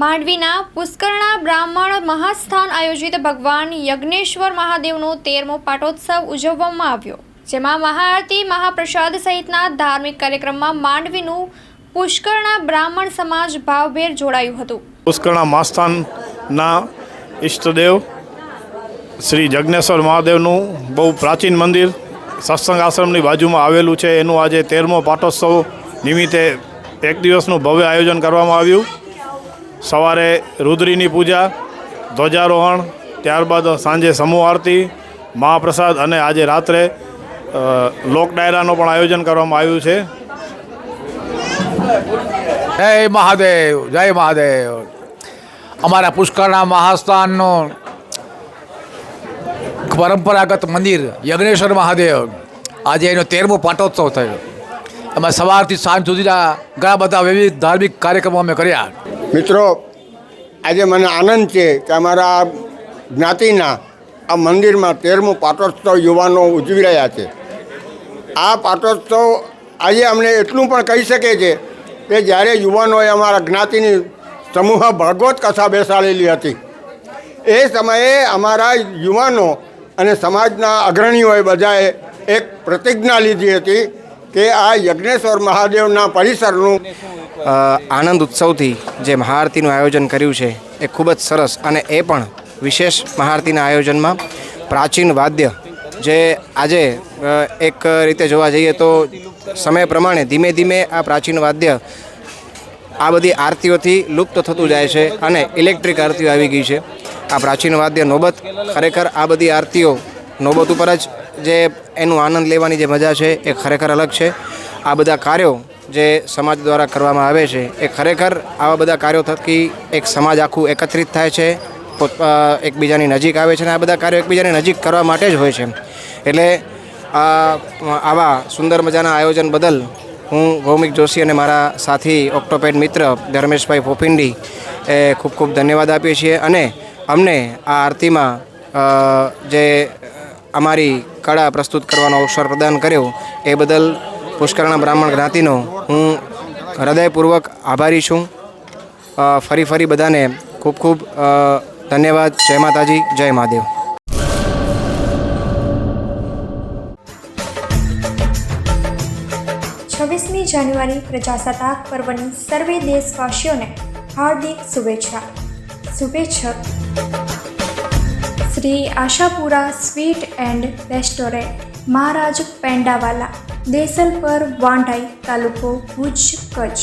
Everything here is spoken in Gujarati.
માંડવીના પુષ્કરણા બ્રાહ્મણ મહાસ્થાન આયોજિત ભગવાન યજ્ઞેશ્વર મહાદેવનો તેરમો પાટોત્સવ ઉજવવામાં આવ્યો, જેમાં મહાઆરતી મહાપ્રસાદ સહિતના ધાર્મિક કાર્યક્રમમાં માંડવીનું પુષ્કરણા બ્રાહ્મણ સમાજ ભાવભેર જોડાયું હતું. પુષ્કરણા મહાસ્થાનના ઈષ્ટદેવ શ્રી જગ્નેશ્વર મહાદેવનું બહુ પ્રાચીન મંદિર સત્સંગ આશ્રમની બાજુમાં આવેલું છે. એનું આજે તેરમો પાટોત્સવ નિમિત્તે એક દિવસનું ભવ્ય આયોજન કરવામાં આવ્યું. સવારે રુદ્રીની પૂજા, ધ્વજારોહણ, ત્યારબાદ સાંજે સમૂહ આરતી, મહાપ્રસાદ અને આજે રાત્રે લોક ડાયરાનું પણ આયોજન કરવામાં આવ્યું છે. જય મહાદેવ જય મહાદેવ. અમારા પુષ્કરના મહાસ્થાનનું પરંપરાગત મંદિર, યજ્ઞેશ્વર મહાદેવ. આજે એનો તેરમો પાટોત્સવ થયો. એમાં સવારથી સાંજ સુધીના ઘણા બધા વિવિધ ધાર્મિક કાર્યક્રમો અમે કર્યા. મિત્રો, આજે મને આનંદ છે કે અમારા જ્ઞાતિના આ મંદિરમાં તેરમું પાટોત્સવ યુવાનો ઉજવી રહ્યા છે. આ પાટોત્સવ આજે અમને એટલું પણ કહી શકે છે કે જ્યારે યુવાનોએ અમારા જ્ઞાતિની સમૂહ ભાગવત કથા બેસાડેલી હતી, એ સમયે અમારા યુવાનો અને સમાજના અગ્રણીઓએ બધાએ એક પ્રતિજ્ઞા લીધી હતી કે આ યજ્ઞેશ્વર મહાદેવના પરિસરનું આનંદ ઉત્સવથી જે મહાઆરતીનું આયોજન કર્યું છે એ ખૂબ જ સરસ અને એ પણ વિશેષ મહાઆરતીના આયોજનમાં પ્રાચીન વાદ્ય જે આજે એક રીતે જોવા જઈએ તો સમય પ્રમાણે ધીમે ધીમે આ પ્રાચીન વાદ્ય આ બધી આરતીઓથી લુપ્ત થતું જાય છે અને ઇલેક્ટ્રિક આરતીઓ આવી ગઈ છે. આ પ્રાચીન વાદ્ય નોબત ખરેખર આ બધી આરતીઓ નોબત ઉપર જ જે એનું આનંદ લેવાની જે મજા છે એ ખરેખર અલગ છે. આ બધા કાર્યો જે સમાજ દ્વારા કરવામાં આવે છે એ ખરેખર આવા બધા કાર્યો થકી એક સમાજ આખું એકત્રિત થાય છે. એકબીજાની નજીક આવે છે અને આ બધા કાર્યો એકબીજાની નજીક કરવા માટે જ હોય છે. એટલે આવા સુંદર મજાના આયોજન બદલ હું ભૌમિક જોશી અને મારા સાથી ઓક્ટોપેડ મિત્ર ધર્મેશભાઈ ફોફિંડી એ ખૂબ ખૂબ ધન્યવાદ આપીએ છીએ. અને અમને આ આરતીમાં જે અમારી કળા પ્રસ્તુત કરવાનો અવસર પ્રદાન કર્યો. એ બદલ પુષ્કરણા બ્રાહ્મણ જ્ઞાતિનો હું હૃદયપૂર્વક આભારી છું. ફરી ફરી બધાને ખૂબ ખૂબ ધન્યવાદ. જય માતાજી, જય મહાદેવ. છવ્વીસમી જાન્યુઆરી પ્રજાસત્તાક પર્વની સર્વે દેશવાસીઓને હાર્દિક શુભેચ્છા. શુભેચ્છક. Shri Ashapura sweet and restaurant Maharaj Pendawala Desalpar Vandhai તાલુકો ભુજ કચ્છ.